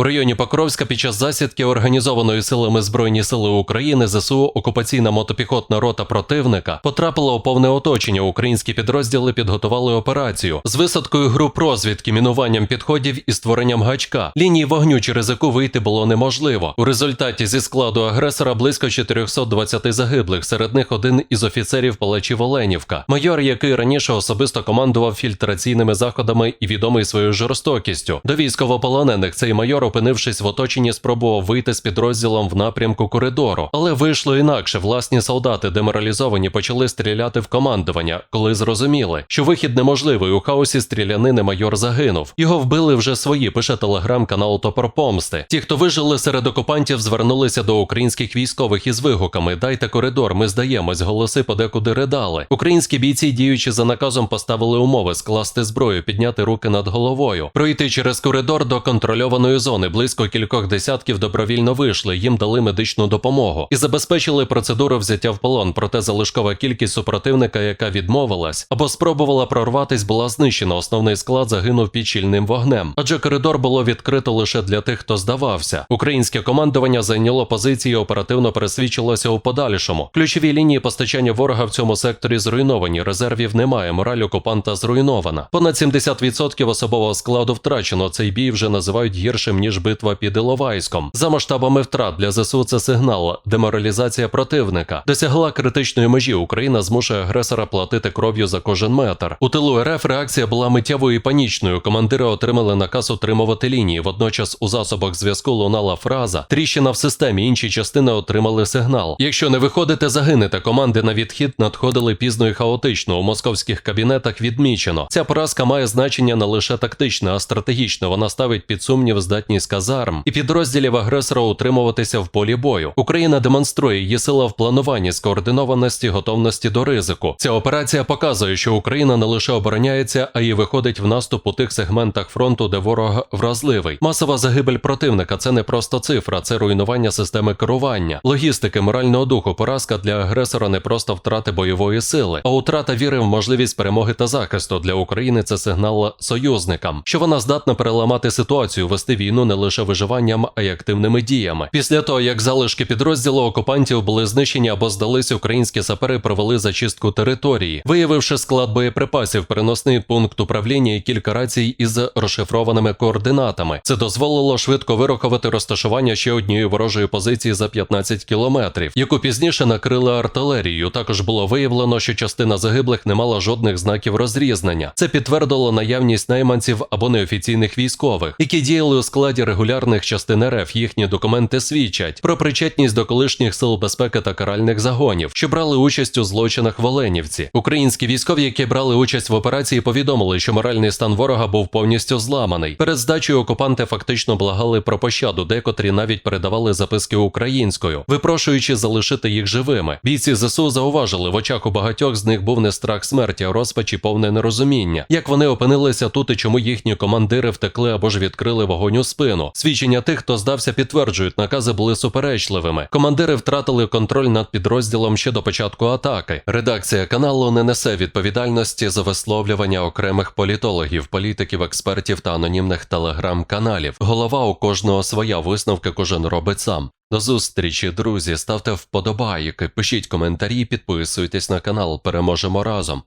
У районі Покровська під час засідки організованої силами Збройні Сили України ЗСУ окупаційна мотопіхотна рота противника потрапила у повне оточення. Українські підрозділи підготували операцію з висадкою груп розвідки, мінуванням підходів і створенням гачка. Лінії вогню через яку вийти було неможливо. У результаті зі складу агресора близько 420 загиблих. Серед них один із офіцерів палачів Оленівка, майор, який раніше особисто командував фільтраційними заходами і відомий своєю жорстокістю. До військовополонених цей майор, опинившись в оточенні, спробував вийти з підрозділом в напрямку коридору, але вийшло інакше. Власні солдати, деморалізовані, почали стріляти в командування, коли зрозуміли, що вихід неможливий. У хаосі стрілянини майор загинув. Його вбили вже свої. Пише телеграм-канал Топор Помсти. Ті, хто вижили серед окупантів, звернулися до українських військових із вигуками: Дайте коридор, ми здаємось. Голоси подекуди ридали. Українські бійці, діючи за наказом, поставили умови скласти зброю, підняти руки над головою, пройти через коридор до контрольованої зони. Близько кількох десятків добровільно вийшли. Їм дали медичну допомогу і забезпечили процедуру взяття в полон. Проте залишкова кількість супротивника, яка відмовилась або спробувала прорватись, була знищена. Основний склад загинув під щільним вогнем. Адже коридор було відкрито лише для тих, хто здавався. Українське командування зайняло позиції, оперативно пересвідчилося у подальшому. Ключові лінії постачання ворога в цьому секторі зруйновані. Резервів немає. Мораль окупанта зруйнована. Понад 70% особового складу втрачено. Цей бій вже називають гіршим ніж битва під Іловайськом. За масштабами втрат для ЗСУ це сигнал. Деморалізація противника досягла критичної межі. Україна змушує агресора платити кров'ю за кожен метр. У тилу РФ реакція була миттєвою і панічною. Командири отримали наказ утримувати лінії. Водночас у засобах зв'язку лунала фраза Тріщина в системі. Інші частини отримали сигнал. Якщо не виходите, загинете. Команди на відхід надходили пізно і хаотично. У московських кабінетах відмічено. Ця поразка має значення не лише тактичне, а стратегічне. Вона ставить під сумнів здатність казарм і підрозділів агресора утримуватися в полі бою. Україна демонструє її сила в плануванні, скоординованості, готовності до ризику. Ця операція показує, що Україна не лише обороняється, а й виходить в наступ у тих сегментах фронту, де ворог вразливий. Масова загибель противника це не просто цифра, це руйнування системи керування, логістики, морального духу. Поразка для агресора не просто втрати бойової сили, а утрата віри в можливість перемоги та захисту для України. Це сигнал союзникам, що вона здатна переламати ситуацію, вести війну не лише виживанням, а й активними діями. Після того як залишки підрозділу окупантів були знищені або здались, українські сапери провели зачистку території, виявивши склад боєприпасів, переносний пункт управління і кілька рацій із розшифрованими координатами. Це дозволило швидко вирахувати розташування ще однієї ворожої позиції за 15 кілометрів, яку пізніше накрили артилерією. Також було виявлено, що частина загиблих не мала жодних знаків розрізнення. Це підтвердило наявність найманців або неофіційних військових, які діяли у складі регулярних частин РФ. Їхні документи свідчать про причетність до колишніх сил безпеки та каральних загонів, що брали участь у злочинах в Оленівці. Українські військові, які брали участь в операції, повідомили, що моральний стан ворога був повністю зламаний. Перед здачею окупанти фактично благали про пощаду, декотрі навіть передавали записки українською, випрошуючи залишити їх живими. Бійці ЗСУ зауважили, в очах у багатьох з них був не страх смерті, а розпач і повне нерозуміння. Як вони опинилися тут і чому їхні командири втекли або ж відкрили вогонь у спину. Свідчення тих, хто здався, підтверджують, накази були суперечливими. Командири втратили контроль над підрозділом ще до початку атаки. Редакція каналу не несе відповідальності за висловлювання окремих політологів, політиків, експертів та анонімних телеграм-каналів. Голова у кожного своя висновки кожен робить сам. До зустрічі, друзі. Ставте вподобайки, пишіть коментарі, підписуйтесь на канал. Переможемо разом.